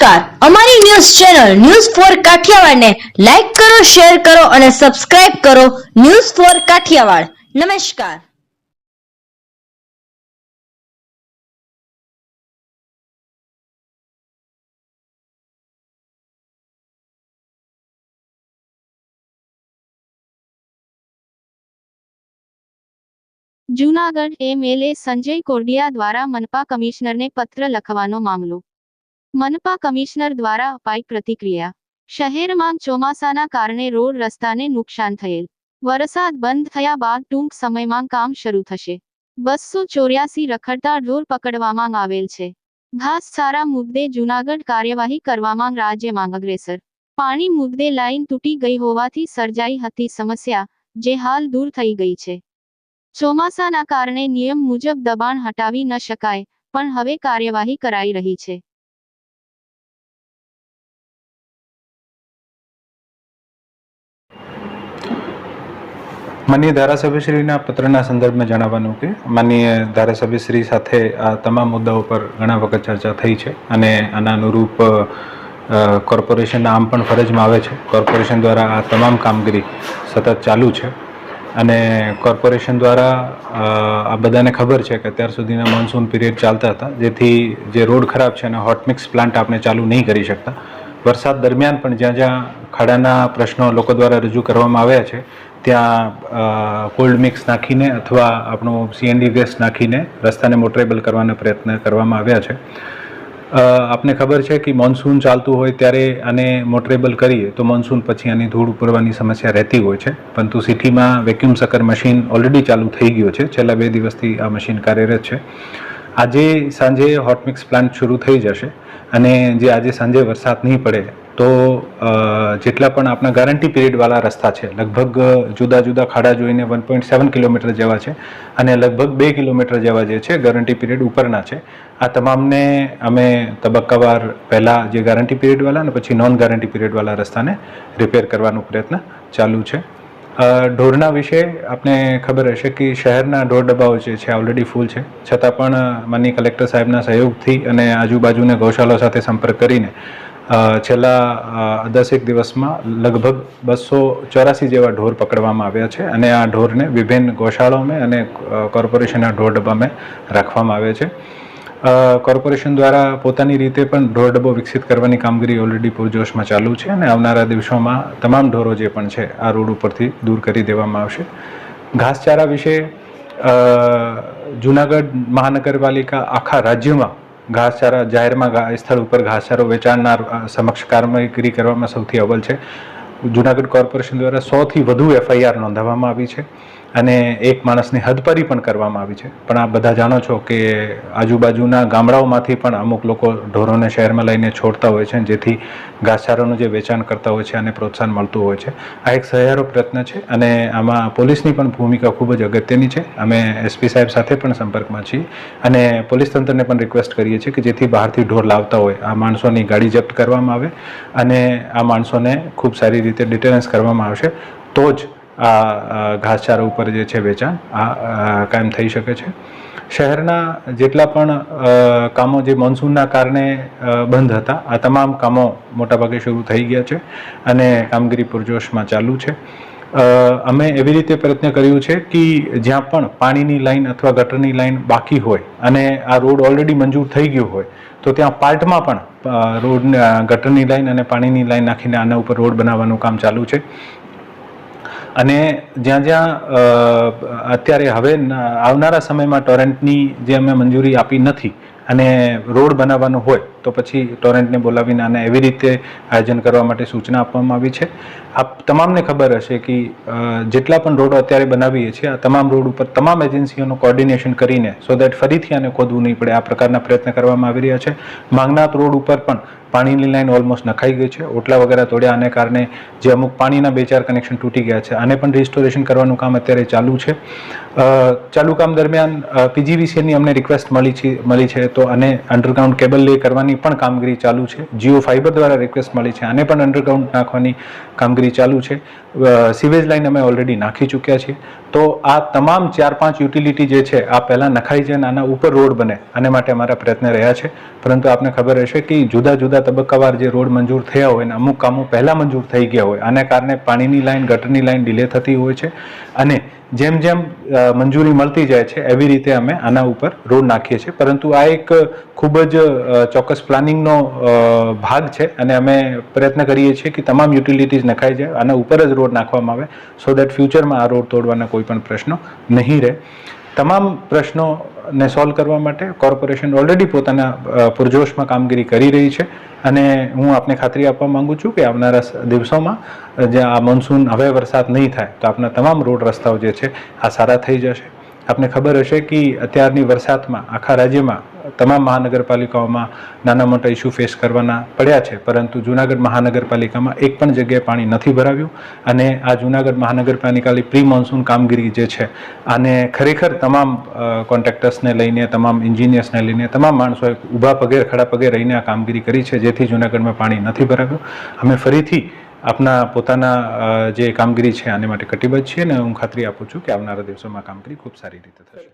નમસ્કાર. અમારી news channel news four કાઠિયાવાડને લાઈક કરો, શેર કરો અને સબસ્ક્રાઇબ કરો ન્યૂઝ ફોર કાઠિયાવાડ. નમસ્કાર. જૂનાગઢ એમએલએ સંજય કોરડિયા દ્વારા મનપા કમિશનરને પત્ર લખવાનો મામલો. મનપા કમિશનર દ્વારા અપાઈ પ્રતિક્રિયા. શહેરમાં ચોમાસાના કારણે રોડ રસ્તાને નુકસાન થયેલ. વરસાદ બંધ થયા બાદ ટૂંક સમયમાં કામ શરૂ થશે. બસો ચોર્યાસી રખડતા ઢોર પકડવામાં આવેલ છે. ઘાસચારા મુદ્દે જૂનાગઢ કાર્યવાહી કરવામાં રાજ્યમાં અગ્રેસર પાણી મુદ્દે લાઇન તૂટી ગઈ હોવાથી સર્જાઈ હતી સમસ્યા, જે હાલ દૂર થઈ ગઈ છે. ચોમાસાના કારણે નિયમ મુજબ દબાણ હટાવી ન શકાય, પણ હવે કાર્યવાહી કરાઈ રહી છે. માનનીય ધારાસભ્યશ્રીના પત્રના સંદર્ભમાં જણાવવાનું કે માનીય ધારાસભ્યશ્રી સાથે આ તમામ મુદ્દાઓ પર ઘણા વખત ચર્ચા થઈ છે અને આના અનુરૂપ કોર્પોરેશન આમ પણ ફરજમાં આવે છે. કોર્પોરેશન દ્વારા આ તમામ કામગીરી સતત ચાલુ છે અને કોર્પોરેશન દ્વારા આ બધાને ખબર છે કે અત્યાર સુધીના મોન્સૂન પીરિયડ ચાલતા હતા, જેથી જે રોડ ખરાબ છે અને હોટમિક્સ પ્લાન્ટ આપણે ચાલુ નહીં કરી શકતા. વરસાદ દરમિયાન પણ જ્યાં જ્યાં ખાડાના પ્રશ્નો લોકો દ્વારા રજૂ કરવામાં આવ્યા છે ત્યાં કોલ્ડ મિક્સ નાખીને અથવા આપણો સીએનડી ગેસ નાખીને રસ્તાને મોટરેબલ કરવાના પ્રયત્ન કરવામાં આવ્યા છે. આપને ખબર છે કે મોન્સૂન ચાલતું હોય ત્યારે આને મોટરેબલ કરીએ તો મોન્સૂન પછી આની ધૂળ ઉપરવાની સમસ્યા રહેતી હોય છે. પરંતુ સિટીમાં વેક્યુમ સકર મશીન ઓલરેડી ચાલુ થઈ ગયું છે. છેલ્લા બે દિવસથી આ મશીન કાર્યરત છે. આજે સાંજે હોટમિક્સ પ્લાન્ટ શરૂ થઈ જશે અને જે આજે સાંજે વરસાદ નહીં પડે તો જેટલા પણ આપણા ગારંટી પીરિયડવાળા રસ્તા છે, લગભગ જુદા જુદા ખાડા જોઈને વન પોઈન્ટ સેવન કિલોમીટર જેવા છે અને લગભગ બે કિલોમીટર જેવા જે છે ગારંટી પીરિયડ ઉપરના છે. આ તમામને અમે તબક્કાવાર પહેલાં જે ગારંટી પીરિયડવાળા અને પછી નોન ગારંટી પીરિયડવાળા રસ્તાને રિપેર કરવાનો પ્રયત્ન ચાલુ છે. ઢોરના વિશે આપને ખબર હશે કે શહેરના ઢોર ડબ્બાઓ જે છે ઓલરેડી ફૂલ છે. છતાં પણ માનની કલેક્ટર સાહેબના સહયોગથી અને આજુબાજુના ગૌશાળાઓ સાથે સંપર્ક કરીને છેલ્લા દસેક દિવસમાં લગભગ બસો ચોરાસી જેવા ઢોર પકડવામાં આવ્યા છે અને આ ઢોરને વિભિન્ન ગૌશાળાઓમાં અને કોર્પોરેશનના ઢોર ડબ્બામાં રાખવામાં આવે છે. કોર્પોરેશન દ્વારા પોતાની રીતે પણ ઢોર ડબ્બો વિકસિત કરવાની કામગીરી ઓલરેડી પૂરજોશમાં ચાલુ છે અને આવનારા દિવસોમાં તમામ ઢોરો જે પણ છે, આ રોડ ઉપરથી દૂર કરી દેવામાં આવશે. ઘાસચારા વિશે જુનાગઢ મહાનગરપાલિકા આખા રાજ્યમાં ઘાસચારા જાહેરમાં સ્થળ ઉપર ઘાસચારો વેચાણનાર સમક્ષ કામગીરી કરવામાં સૌથી અવ્વલ છે. જુનાગઢ કોર્પોરેશન દ્વારા સોથી વધુ એફઆઈઆર નોંધાવવામાં આવી છે. અને એક માણસની હદપરી પણ કરવામાં આવી છે. પણ આ બધા જાણો છો કે આજુબાજુના ગામડાઓમાંથી પણ અમુક લોકો ઢોરોને શહેરમાં લઈને છોડતા હોય છે જેથી ઘાસચારાનું જે વેચાણ કરતા હોય છે અને પ્રોત્સાહન મળતું હોય છે. આ એક સહિયારો પ્રયત્ન છે અને આમાં પોલીસની પણ ભૂમિકા ખૂબ જ અગત્યની છે. અમે એસપી સાહેબ સાથે પણ સંપર્કમાં છીએ અને પોલીસ તંત્રને પણ રિક્વેસ્ટ કરીએ છીએ કે જેથી બહારથી ઢોર લાવતા હોય. આ માણસોની ગાડી જપ્ત કરવામાં આવે અને આ માણસોને ખૂબ સારી રીતે ડિટેરન્સ કરવામાં આવશે. તો જ આ ઘાસચારા ઉપર જે છે વેચાણ, આ કાયમ થઈ શકે છે. શહેરના જેટલા પણ કામો જે મોન્સૂનના કારણે બંધ હતા, આ તમામ કામો મોટાભાગે શરૂ થઈ ગયા છે અને કામગીરી પૂરજોશમાં ચાલુ છે. અમે એવી રીતે પ્રયત્ન કર્યું છે કે જ્યાં પણ પાણીની લાઈન અથવા ગટરની લાઈન બાકી હોય અને આ રોડ ઓલરેડી મંજૂર થઈ ગયો હોય, તો ત્યાં પાર્ટમાં પણ રોડ ગટરની લાઈન અને પાણીની લાઈન નાખીને આના ઉપર રોડ બનાવવાનું કામ ચાલુ છે. અને જ્યાં જ્યાં અત્યારે હવે આવનારા સમયમાં ટોરેન્ટની જે અમે મંજૂરી આપી નથી અને રોડ બનાવવાનો હોય તો પછી ટોરેન્ટને બોલાવીને આને એવી રીતે આયોજન કરવા માટે સૂચના આપવામાં આવી છે. આપ તમામને ખબર હશે કે જેટલા પણ રોડો અત્યારે બનાવીએ છીએ, આ તમામ રોડ ઉપર તમામ એજન્સીઓનું કોર્ડિનેશન કરીને સો દેટ ફરીથી આને ખોદવું નહીં પડે, આ પ્રકારના પ્રયત્ન કરવામાં આવી રહ્યા છે. માંગનાથ રોડ ઉપર પણ પાણીની લાઈન ઓલમોસ્ટ નખાઈ ગઈ છે. ઓટલા વગેરે તોડ્યા, આને કારણે જે અમુક પાણીના બે ચાર કનેક્શન તૂટી ગયા છે. આને પણ રિસ્ટોરેશન કરવાનું કામ અત્યારે ચાલુ છે. ચાલુ કામ દરમિયાન પીજીવીસીએલની અમને રિક્વેસ્ટ મળી છે મળી છે, તો આને અંડરગ્રાઉન્ડ કેબલ લે કરવાની નાખવાની પણ કામગીરી ચાલુ છે. જીઓ ફાઇબર દ્વારા રિક્વેસ્ટ મળી છે. આને પણ અંડરગ્રાઉન્ડ નાખવાની કામગીરી ચાલુ છે. સિવેજ લાઇન અમે ઓલરેડી નાખી ચૂક્યા છીએ. તો આ તમામ ચાર પાંચ યુટિલિટી જે છે, આ પહેલાં નખાઈ જાય આના ઉપર રોડ બને. આને માટે અમારા પ્રયત્ન રહ્યા છે. પરંતુ આપને ખબર હશે કે જુદા જુદા તબક્કાવાર જે રોડ મંજૂર થયા હોય અને અમુક કામો પહેલાં મંજૂર થઈ ગયા હોય. આને કારણે પાણીની લાઇન ગટરની લાઈન ડિલે થતી હોય છે. અને જેમ જેમ મંજૂરી મળતી જાય છે, એવી રીતે અમે આના ઉપર રોડ નાખીએ છીએ. પરંતુ આ એક ખૂબ જ ચોક્કસ પ્લાનિંગનો ભાગ છે અને અમે પ્રયત્ન કરીએ છીએ કે તમામ યુટિલિટીઝ નખાઈ જાય, આના ઉપર જ રોડ નાખવામાં આવે સો દેટ ફ્યુચરમાં આ રોડ તોડવાના કોઈ પણ પ્રશ્નો નહીં રહે. તમામ પ્રશ્નોને સોલ્વ કરવા માટે કોર્પોરેશન ઓલરેડી પોતાના પુરજોશમાં કામગીરી કરી રહી છે અને હું આપને ખાતરી આપવા માંગુ છું કે આવનારા દિવસોમાં જ્યાં આ મોન્સૂન હવે વરસાદ નહીં થાય, તો આપના તમામ રોડ રસ્તાઓ જે છે, આ સારા થઈ જશે. આપને ખબર હશે કે અત્યારની વરસાદમાં આખા રાજ્યમાં તમામ મહાનગરપાલિકાઓમાં નાના મોટા ઇસ્યુ ફેસ કરવાના પડ્યા છે, પરંતુ જુનાગઢ મહાનગરપાલિકામાં એક પણ જગ્યાએ પાણી નથી ભરાવ્યું અને આ જુનાગઢ મહાનગરપાલિકાની પ્રી મોન્સૂન કામગીરી જે છે, આને ખરેખર તમામ કોન્ટ્રાક્ટર્સને લઈને, તમામ એન્જિનિયર્સને લઈને, તમામ માણસોએ ઊભા પગે, ખડા પગે રહીને આ કામગીરી કરી છે, જેથી જુનાગઢમાં પાણી નથી ભરાવ્યું. અમે ફરીથી આપના પોતાના જે કામગીરી છે, આને માટે કટિબદ્ધ છીએ અને હું ખાતરી આપું છું કે આવનારા દિવસોમાં કામગીરી ખૂબ સારી રીતે થશે.